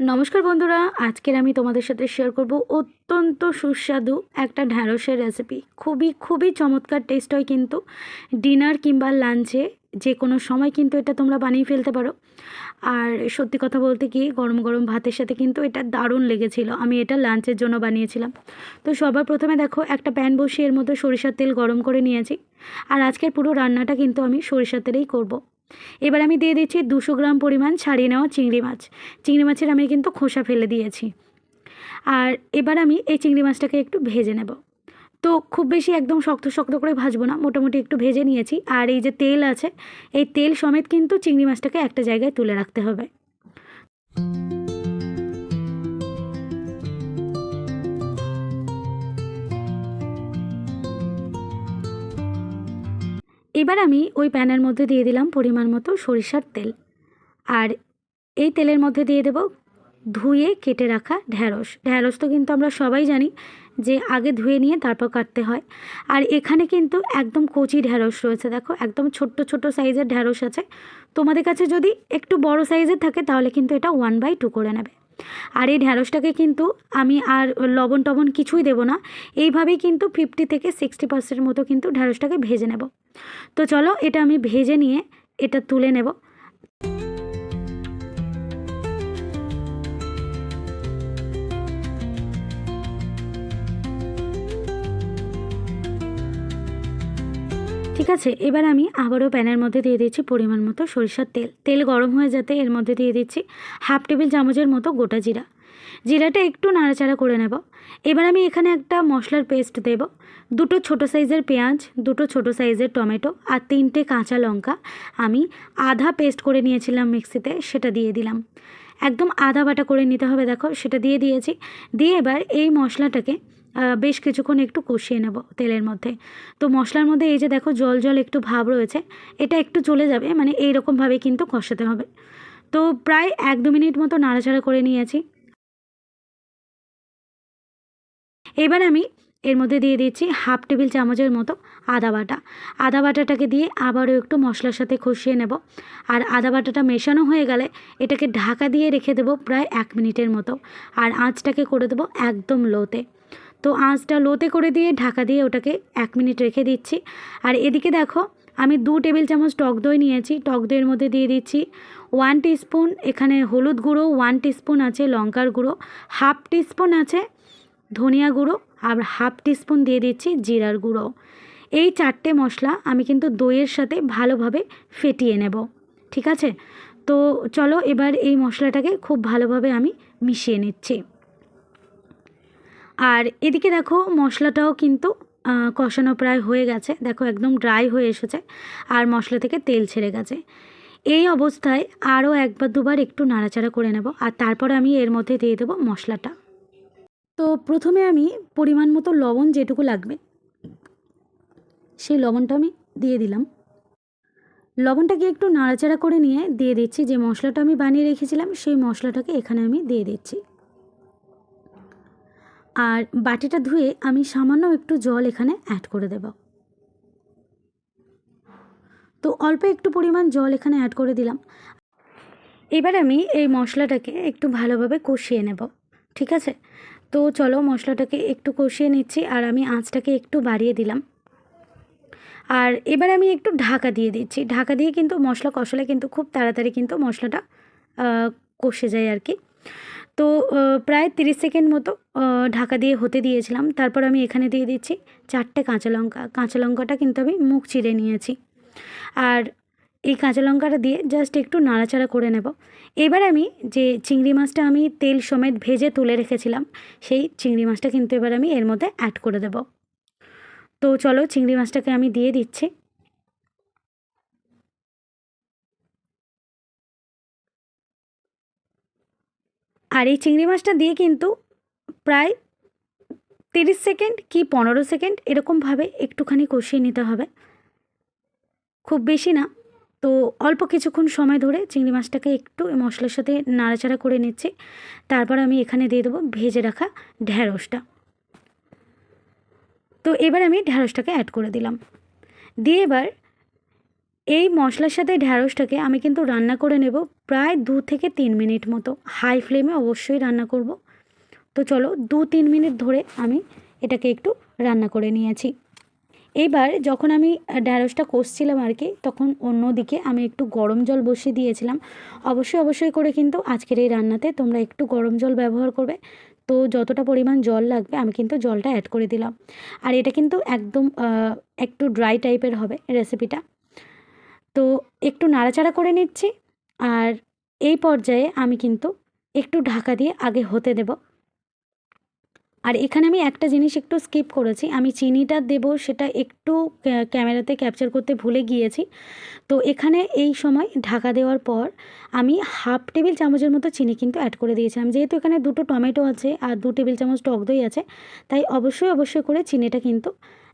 নমস্কার বন্ধুরা, আজকের আমি তোমাদের সাথে শেয়ার করব অত্যন্ত সুস্বাদু একটা ঢ্যাঁড়সের রেসিপি খুবই খুবই চমৎকার টেস্ট হয় কিন্তু। ডিনার কিংবা লাঞ্চে যে কোনো সময় কিন্তু এটা তোমরা বানিয়ে ফেলতে পারো। আর সত্যি কথা বলতে কি, গরম গরম ভাতের সাথে কিন্তু এটা দারুণ লেগেছিল। আমি এটা লাঞ্চের জন্য বানিয়েছিলাম। তো সবার প্রথমে দেখো, একটা প্যান বসিয়ে এর মধ্যে সরিষার তেল গরম করে নিয়েছি। আর আজকের পুরো রান্নাটা কিন্তু আমি সরিষার তেলেই করব। এবার আমি দিয়ে দিচ্ছি দুশো গ্রাম পরিমাণ ছাড়িয়ে নেওয়া চিংড়ি মাছ। চিংড়ি মাছের আমি কিন্তু খোসা ফেলে দিয়েছি। আর এবার আমি এই চিংড়ি মাছটাকে একটু ভেজে নেব। তো খুব বেশি একদম শক্ত শক্ত করে ভাজবো না, মোটামুটি একটু ভেজে নিয়েছি। আর এই যে তেল আছে, এই তেল সমেত কিন্তু চিংড়ি মাছটাকে একটা জায়গায় তুলে রাখতে হবে। এবার আমি ওই প্যানের মধ্যে দিয়ে দিলাম পরিমাণ মতো সরিষার তেল। আর এই তেলের মধ্যে দিয়ে দেব ধুয়ে কেটে রাখা ঢ্যাঁড়স ঢ্যাঁড়স তো কিন্তু আমরা সবাই জানি যে আগে ধুয়ে নিয়ে তারপর কাটতে হয়। আর এখানে কিন্তু একদম কচি ঢ্যাঁড়স রয়েছে। দেখো, একদম ছোট্ট ছোট সাইজের ঢ্যাঁড়স আছে। তোমাদের কাছে যদি একটু বড় সাইজের থাকে, তাহলে কিন্তু এটা ওয়ান বাই টু করে নেবে। আর এই ঢ্যাঁড়সটাকে কিন্তু আমি আর লবণ টবণ কিছুই দেবো না। এইভাবেই কিন্তু ফিফটি থেকে সিক্সটি পার্সেন্ট মতো কিন্তু ঢ্যাঁড়সটাকে ভেজে নেব। তো চলো এটা আমি ভেজে নিয়ে এটা তুলে নেব। ঠিক আছে, এবার আমি আবারও প্যানের মধ্যে দিয়ে দিচ্ছি পরিমাণ মতো সরিষার তেল। তেল গরম হয়ে যেতে এর মধ্যে দিয়ে দিচ্ছি হাফ টেবিল চামচের মতো গোটা জিরা। জিরাটা একটু নাড়াচাড়া করে নেব। এবার আমি এখানে একটা মশলার পেস্ট দেব। দুটো ছোট সাইজের পেঁয়াজ, দুটো ছোট সাইজের টমেটো আর তিনটে কাঁচা লঙ্কা আমি আধা পেস্ট করে নিয়েছিলাম মিক্সিতে, সেটা দিয়ে দিলাম। একদম আধা বাটা করে নিতে হবে, দেখো, সেটা দিয়ে দিয়েছি। দিয়ে এবার এই মশলাটাকে বেশ কিছুক্ষণ একটু কষিয়ে নেব তেলের মধ্যে। তো মশলার মধ্যে এই যে দেখো জল জল একটু ভাব রয়েছে, এটা একটু চলে যাবে মানে এই রকমভাবে কিন্তু কষাতে হবে। তো প্রায় এক দু মিনিট মতো নাড়াচাড়া করে নিয়েছি। এবার আমি এর মধ্যে দিয়ে দিচ্ছি হাফ টেবিল চামচের মতো আদা বাটা। আদা বাটাটাকে দিয়ে আবারও একটু মশলার সাথে কষিয়ে নেব। আর আদা বাটাটা মেশানো হয়ে গেলে এটাকে ঢাকা দিয়ে রেখে দেবো প্রায় এক মিনিটের মতো। আর আঁচটাকে করে দেবো একদম লোতে। তো আঁচটা লোতে করে দিয়ে ঢাকা দিয়ে ওটাকে এক মিনিট রেখে দিচ্ছি। আর এদিকে দেখো, আমি দু টেবিল চামচ টক দই নিয়েছি। টক দইয়ের মধ্যে দিয়ে দিচ্ছি ওয়ান টিস্পুন, এখানে হলুদ গুঁড়ো, ওয়ান টিস্পুন আছে লঙ্কার গুঁড়ো, হাফ টিস্পুন আছে ধনিয়া গুঁড়ো, আর হাফ টিস্পুন দিয়ে দিচ্ছি জিরার গুঁড়ো। এই চারটে মশলা আমি কিন্তু দইয়ের সাথে ভালোভাবে ফেটিয়ে নেব, ঠিক আছে? তো চলো এবার এই মশলাটাকে খুব ভালোভাবে আমি মিশিয়ে নিচ্ছি। আর এদিকে দেখো মশলাটাও কিন্তু কষানো প্রায় হয়ে গেছে। দেখো একদম ড্রাই হয়ে এসেছে আর মশলা থেকে তেল ছেড়ে গেছে। এই অবস্থায় আরও একবার দুবার একটু নাড়াচাড়া করে নেব আর তারপরে আমি এর মধ্যে দিয়ে দেবো মশলাটা। তো প্রথমে আমি পরিমাণ মতো লবণ যেটুকু লাগবে, সেই লবণটা আমি দিয়ে দিলাম। লবণটাকে একটু নাড়াচাড়া করে নিয়ে দিয়ে দিচ্ছি, যে মশলাটা আমি বানিয়ে রেখেছিলাম, সেই মশলাটাকে এখানে আমি দিয়ে দিচ্ছি। আর বাটিটা ধুয়ে আমি সামান্য একটু জল এখানে অ্যাড করে দেব। তো অল্প একটু পরিমাণ জল এখানে অ্যাড করে দিলাম। এবার আমি এই মশলাটাকে একটু ভালোভাবে কষিয়ে নেব, ঠিক আছে? তো চলো মশলাটাকে একটু কষিয়ে নিচ্ছি আর আমি আঁচটাকে একটু বাড়িয়ে দিলাম। আর এবার আমি একটু ঢাকা দিয়ে দিচ্ছি। ঢাকা দিয়ে কিন্তু মশলা কষলে কিন্তু খুব তাড়াতাড়ি কিন্তু মশলাটা কষে যায় আর কি। তো প্রায় তিরিশ সেকেন্ড মতো ঢাকা দিয়ে হতে দিয়েছিলাম। তারপর আমি এখানে দিয়ে দিচ্ছি চারটে কাঁচা লঙ্কা। কাঁচা লঙ্কাটা কিন্তু আমি মুখ চিড়ে নিয়েছি। আর এই কাঁচা লঙ্কাটা দিয়ে জাস্ট একটু নাড়াচাড়া করে নেব। এবার আমি যে চিংড়ি মাছটা আমি তেল সমেত ভেজে তুলে রেখেছিলাম, সেই চিংড়ি মাছটা কিন্তু এবার আমি এর মধ্যে অ্যাড করে দেব। তো চলো, চিংড়ি মাছটাকে আমি দিয়ে দিচ্ছি। আর এই চিংড়ি মাছটা দিয়ে কিন্তু প্রায় তিরিশ সেকেন্ড কি পনেরো সেকেন্ড এরকমভাবে একটুখানি কষিয়ে নিতে হবে। খুব বেশি না। তো অল্প কিছুক্ষণ সময় ধরে চিংড়ি মাছটাকে একটু মশলার সাথে নাড়াচাড়া করে নিচ্ছি। তারপর আমি এখানে দিয়ে দেবো ভেজে রাখা ঢ্যাঁড়সটা। তো এবার আমি ঢ্যাঁড়সটাকে অ্যাড করে দিলাম। দিয়ে এবার এই মশলার সাথে ঢ্যাঁড়সটাকে আমি কিন্তু রান্না করে নেব প্রায় দু থেকে তিন মিনিট মতো। হাই ফ্লেমে অবশ্যই রান্না করব। তো চলো দু তিন মিনিট ধরে আমি এটাকে একটু রান্না করে নিয়েছি। এইবার যখন আমি ঢ্যাঁড়সটা কষছিলাম আর কি, তখন অন্যদিকে আমি একটু গরম জল বসিয়ে দিয়েছিলাম। অবশ্যই অবশ্যই করে কিন্তু আজকের এই রান্নাতে তোমরা একটু গরম জল ব্যবহার করবে। তো যতটা পরিমাণ জল লাগবে, আমি কিন্তু জলটা অ্যাড করে দিলাম। আর এটা কিন্তু একদম একটু ড্রাই টাইপের হবে রেসিপিটা তো একটু নাড়াচাড়া করে নিচ্ছি। আর এই পর্যায়ে আমি কিন্তু একটু ঢাকা দিয়ে আগে হতে দেব। আর এখানে আমি একটা জিনিস একটু স্কিপ করেছি। আমি চিনিটা দেব সেটা একটু ক্যামেরাতে ক্যাপচার করতে ভুলে গিয়েছি। তো এখানে এই সময় ঢাকা দেওয়ার পর আমি হাফ টেবিল চামচের মতো চিনি কিন্তু অ্যাড করে দিয়েছিলাম। যেহেতু এখানে দুটো টমেটো আছে আর দু টেবিল চামচ টক দই আছে, তাই অবশ্যই অবশ্যই করে চিনিটা কিন্তু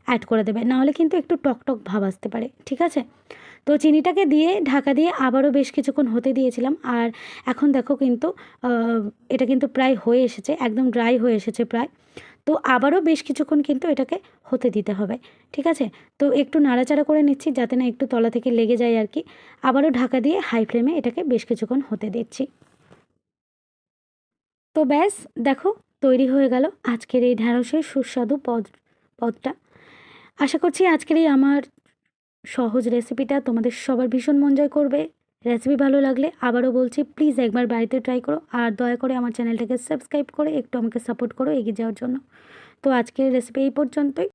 অ্যাড করে দেবে। নাহলে কিন্তু একটু টক টক ভাব আসতে পারে। ঠিক আছে? তো চিনিটাকে দিয়ে ঢাকা দিয়ে আবারও বেশ কিছুক্ষণ হতে দিয়েছিলাম। আর এখন দেখো কিন্তু এটা কিন্তু প্রায় হয়ে এসেছে, একদম ড্রাই হয়ে এসেছে প্রায়। তো আবারও বেশ কিছুক্ষণ কিন্তু এটাকে হতে দিতে হবে, ঠিক আছে? তো একটু নাড়াচাড়া করে নিচ্ছি যাতে না একটু তলা থেকে লেগে যায় আর কি। আবারও ঢাকা দিয়ে হাই ফ্লেমে এটাকে বেশ কিছুক্ষণ হতে দিচ্ছি। তো ব্যাস, দেখো, তৈরি হয়ে গেল আজকের এই ঢ্যাঁড়সের সুস্বাদু পদ, পদটা। আশা করছি আজকের এই আমার সহজ রেসিপিটা তোমাদের সবার ভীষণ মন জয় করবে। রেসিপি ভালো লাগলে আবারও বলছি প্লিজ একবার বাড়িতে ট্রাই করো। আর দয়া করে আমার চ্যানেলটাকে সাবস্ক্রাইব করে, একটু আমাকে সাপোর্ট করো এগিয়ে যাওয়ার জন্য। তো আজকের রেসিপি এই পর্যন্তই।